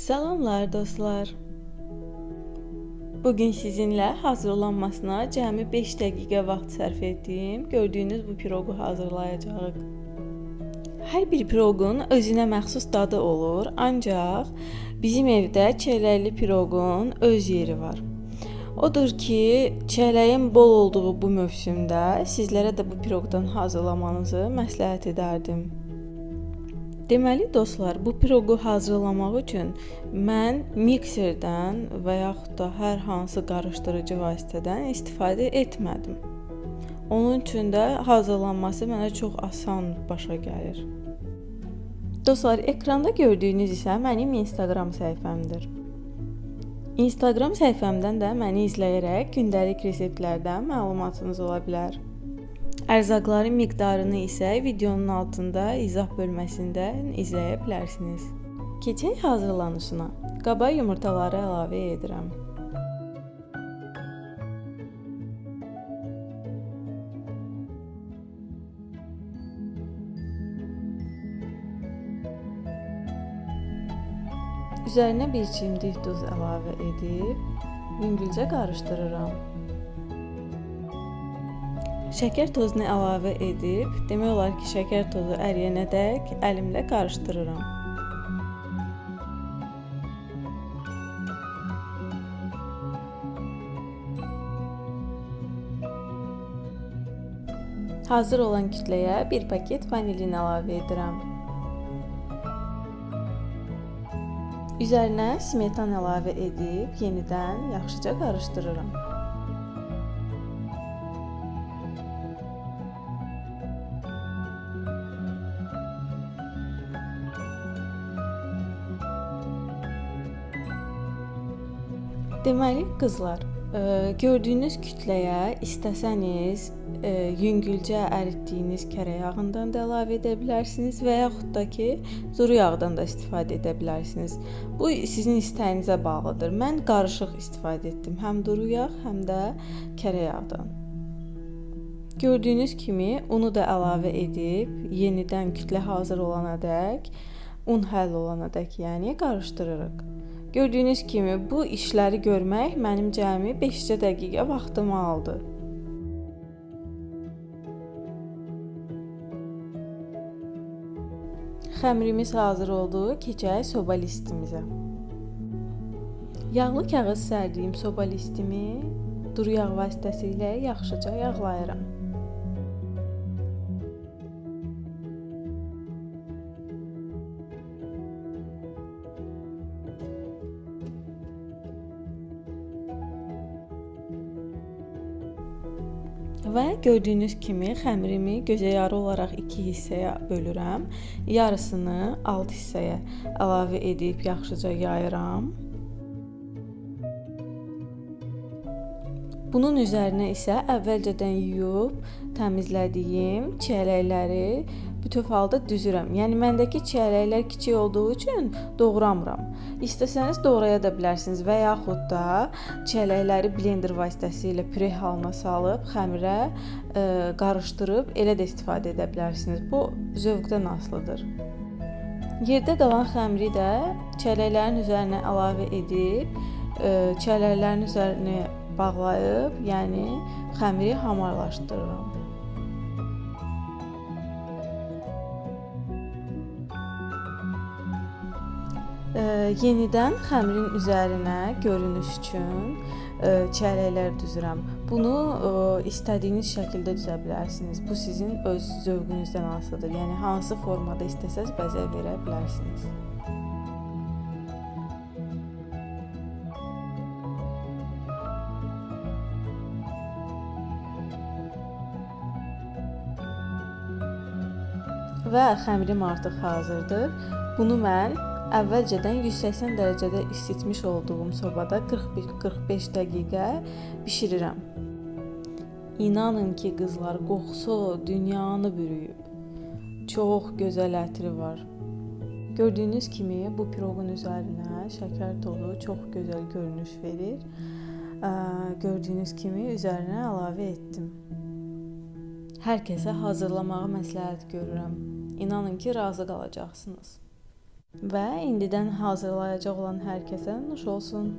Salamlar dostlar. Bugün sizinle hazırlanmasına cəmi 5 dəqiqə vaxt sərf etdiyim gördüyünüz bu piroqu hazırlayacağıq. Hər bir piroqun özünə məxsus dadı olur, ancaq bizim evdə çələli piroqun öz yeri var. Odur ki, çələyin bol olduğu bu mövsümdə sizlərə də bu piroqdan hazırlamanızı məsləhət edərdim. Deməli dostlar, bu piroqu hazırlamaq üçün mən mikserdən və yaxud da hər hansı qarışdırıcı vasitədən istifadə etmədim. Onun üçün də hazırlanması mənə çox asan başa gəlir. Dostlar, ekranda gördüyünüz isə mənim Instagram səhifəmdir. Instagram səhifəmdən də məni izləyərək gündəlik reseptlərdən məlumatınız ola bilər. Ərzaqların miqdarını isə videonun altında izah bölməsində izləyə bilərsiniz. Keçək hazırlanışına. Qaba yumurtaları əlavə edirəm. Üzərinə bir çimdik duz əlavə edib yüngülcə qarışdırıram. Şəkər tozunu əlavə edib, demək olar ki, şəkər tozu əriyənədək əlimlə qarışdırıram. Hazır olan kütləyə bir paket vanilin əlavə edirəm. Üzərinə smetan əlavə edib yenidən yaxşıca qarışdırıram. Deməli qızlar, e, gördüyünüz kütləyə istəsəniz e, yüngülcə əritdiyiniz kərə da əlavə edə bilərsiniz və yaxud da ki, zuru yağdan da istifadə edə bilərsiniz. Bu sizin istəyinizə bağlıdır. Mən qarışıq istifadə etdim, həm duru yağ, həm də kərə. Gördüyünüz kimi unu da əlavə edib yenidən kütlə hazır olana dək, un həll olana dək, yəni qarışdırırıq. Gördüyünüz kimi bu işləri görmək mənim cəmi 5 dəqiqə vaxtımı aldı. Xəmirimiz hazır oldu. Keçək soba listimizə. Yağlı kağız sərdiyim soba listimi duru yağ vasitəsilə yaxşıca yağlayıram. Və gördüyünüz kimi xəmirimi gözəyarı olaraq 2 hissəyə bölürəm. Yarısını alt hissəyə əlavə edib yaxşıca yayıram. Bunun üzərinə isə əvvəlcədən yuyub təmizlədiyim çiyələkləri bütöv halda düzürəm. Yəni məndəki çiyələklər kiçik olduğu üçün doğramıram. İstəsəniz doğraya da bilərsiniz və yaxud da çiyələkləri blender vasitəsilə püre halına salıb xəmirə ə, qarışdırıb elə də istifadə edə bilərsiniz. Bu zövqdən asılıdır. Yerdə qalan xəmiri də çiyələklərin üzərinə əlavə edib ə, çiyələklərin üzərinə bağlayıb, yəni xəmiri hamarlaşdırıram. Ə, yenidən xəmirin üzərinə görünüş üçün ə, çiyələklər düzürəm. Bunu ə, istədiyiniz şəkildə düzə bilərsiniz. Bu sizin öz zövqünüzdən asılıdır. Yəni hansı formada istəsəz bəzək verə bilərsiniz. Və xəmirim artıq hazırdır. Bunu mən əvvəlcədən 180 dərəcədə isitmiş olduğum sobada 41-45 dəqiqə bişirirəm. İnanın ki, qızlar, qoxusu dünyanı bürüyüb. Çox gözəl ətri var. Gördüyünüz kimi bu piroqun üzərinə şəkər tozu çox gözəl görünüş verir. Gördüyünüz kimi üzərinə əlavə etdim. Hər kəsə hazırlamağı məsləhət görürəm. İnanın ki, razı qalacaqsınız. Və indidən hazırlayacaq olan hər kəsə nuş olsun.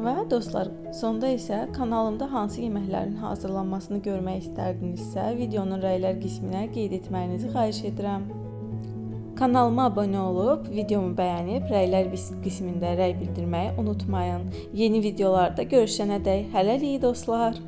Və dostlar, sonda isə kanalımda hansı yeməklərin hazırlanmasını görmək istərdinizsə, videonun rəylər qisminə qeyd etməyinizi xahiş edirəm. Kanalıma abunə olub, videomu bəyənib, rəylər qismində rəy bildirməyi unutmayın. Yeni videolarda görüşənədək hələlik dostlar.